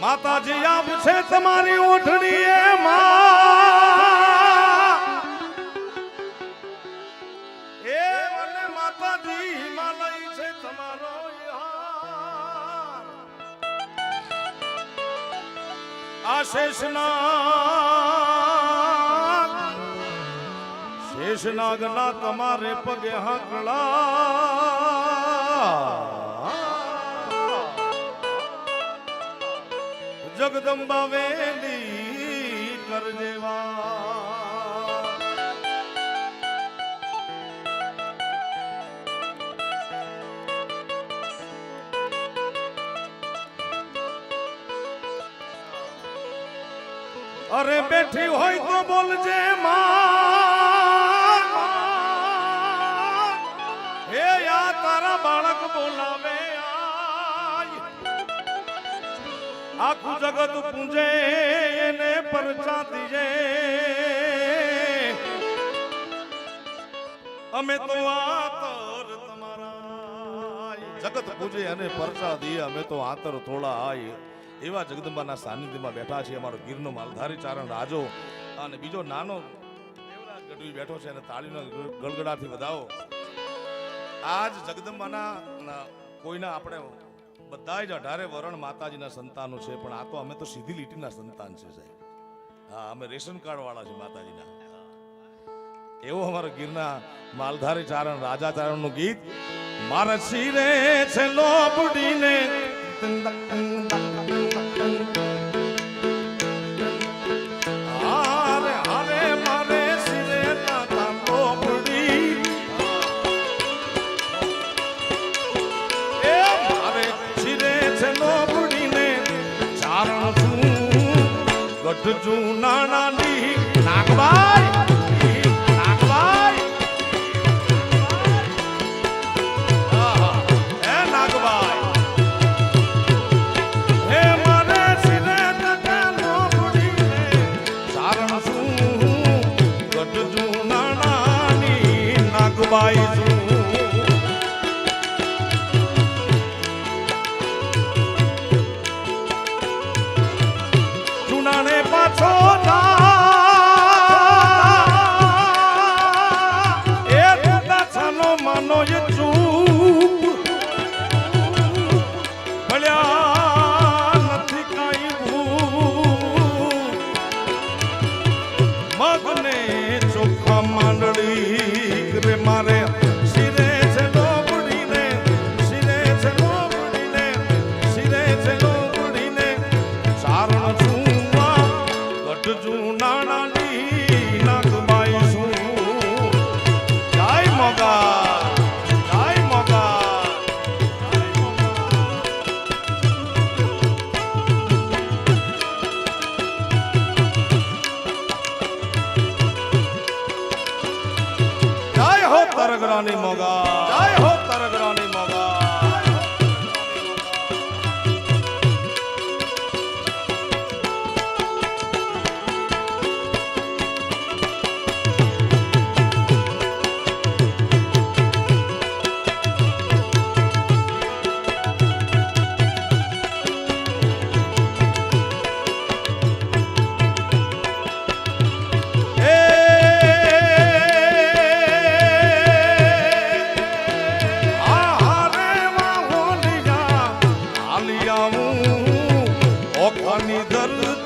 માતાજી આપશે તમારી ઓઠણી એ એ મને માતાજી, હિમાલય છે તમારો યાર શેષનાગના તમારે પગે હાકળા જગદંબા વેલી કરજેવા અરે બેઠી હોય તો બોલજે માં હે યા તારા બાળક બોલાવે આય આખું જગત પૂજે એને પરચા દીજે. અમે તો આતર તમારા જગત પૂજે અને પરચા દીએ, અમે તો આતર થોડા આય એવા જગદંબાના સાનિધ્યમાં બેઠા છે અમારો ગીરનો માલધારી ચારણ રાજો. અને બીજો નાનો ગઢવી બેઠો છે અને તાળીનો ગળગડાથી વધાવો. આજ જગદંબાના કોઈના આપણે બધા જ અઢારે વરણ માતાજીના સંતાનો છે, પણ આ તો અમે તો સીધી લીટીના સંતાન છે સાહેબ. હા, અમે રેશન કાર્ડ વાળા છે માતાજીના. એવો અમારો ગીરના માલધારી ચારણ, રાજા ચારણનું ગીત. મારા શિરે છે લોબડીને. ગઢ છું નાનાની નાગભાઈ હો તરગરાની ધરતીમાં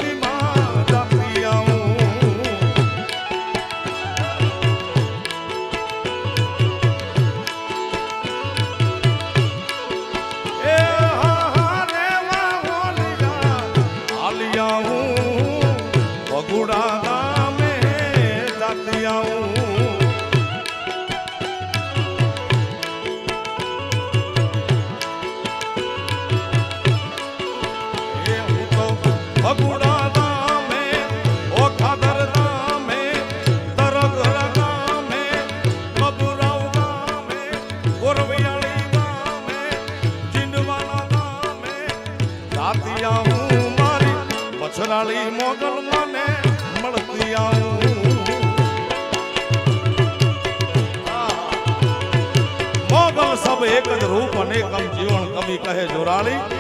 જાતી આવું મારી પછરાળી મોગલ મને મળતી આવું. મોગલ સબ એક જ રૂપ અનેકમ જીવન કવિ કહે જોરાળી.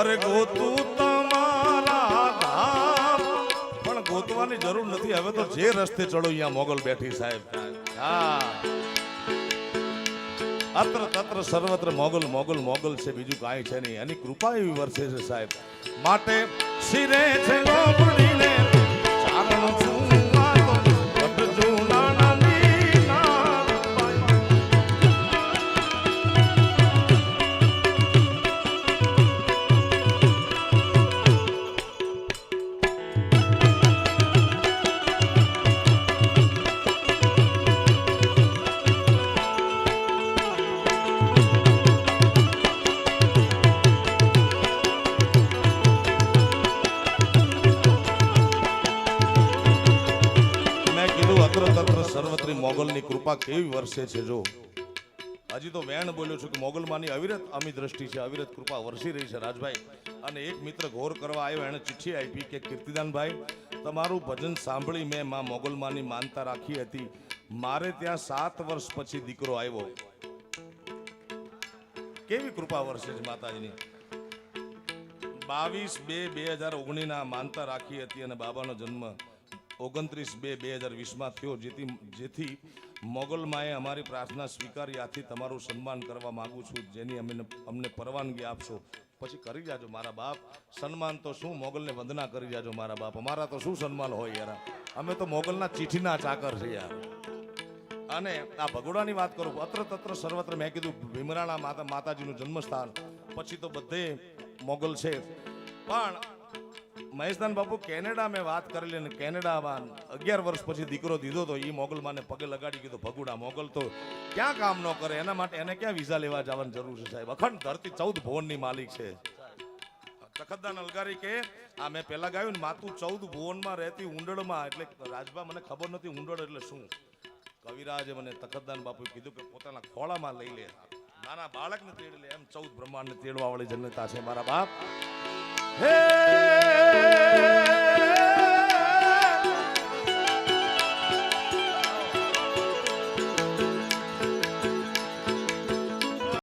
અરે ગોતું તમારા પણ ગોતવાની જરૂર નથી. હવે તો જે રસ્તે ચડો, અહીંયા મોગલ બેઠી સાહેબ. હા. અત્ર તત્ર સર્વત્ર મોગલ મોગલ મોગલ છે. બીજું કાંઈ છે નહીં. એની કૃપા એવી વરસે છે સાહેબ. માટે શિરે છે લોબડીને કેવી વર્ષે છે જો? હજી તો વેણ બોલ્યો છું કે મોગલમાંની અવિરત અમી દ્રષ્ટિ છે, અવિરત કૃપા વરસી રહી છે રાજભાઈ. અને એક મિત્ર ઘોર કરવા આવ્યો, એણે ચિઠ્ઠી આપી કે કીર્તિદાનભાઈ, તમારું ભજન સાંભળી મેં માં મોગલમાંની માનતા રાખી હતી. મારે ત્યાં સાત વર્ષ પછી દીકરો આવ્યો. કેવી કૃપા વરસે છે માતાજીની? બાવીસ બે બે હજાર ઓગણીના માનતા રાખી હતી અને બાબાનો જન્મ ઓગણત્રીસ બે બે હજાર વીસમાં થયો, જેથી જેથી મોગલ માએ અમારી પ્રાર્થના સ્વીકારી આથી તમારું સન્માન કરવા માંગુ છું, જેની અમને અમને પરવાનગી આપશો. પછી કરી જાજો મારા બાપ. સન્માન તો શું? મોગલને વંદના કરી જાજો મારા બાપ. અમારા તો શું સન્માન હોય યાર? અમે તો મોગલના ચીઠીના ચાકર છે યાર. અને આ ભગોડાની વાત કરું અત્ર તત્ર સર્વત્ર મેં કીધું, ભીમરાણા માતા માતાજીનું જન્મસ્થાન. પછી તો બધે મોગલ છે. પણ મહેશદાન બાપુ કેનેડા મેં વાત કરેલી અને કેનેડામાં અગિયાર વર્ષ પછી દીકરો દીધો તો એ મોગલમાંને પગે લગાડી ગયો ભગુડા, મોગલ તો ક્યાં કામ ન કરે? એના માટે એને ક્યાં વિઝા લેવા જવાની જરૂર છે સાહેબ? અખંડ ધરતી ચૌદ ભુવનની માલિક છે. તખતદાન અલગારી કે આ મેં પેલા ગાયું ને માતું ચૌદ ભુવનમાં રહેતી ઉંડળમાં એટલે રાજભા મને ખબર નથી ઉંડળ એટલે શું. કવિરાજે મને તખતદાન બાપુએ કીધું કે પોતાના ખોળામાં લઈ લે. નાના બાળકને તેડ લે, એમ ચૌદ બ્રહ્માંડને તેડવા વાળી જનતા છે મારા બાપ. હે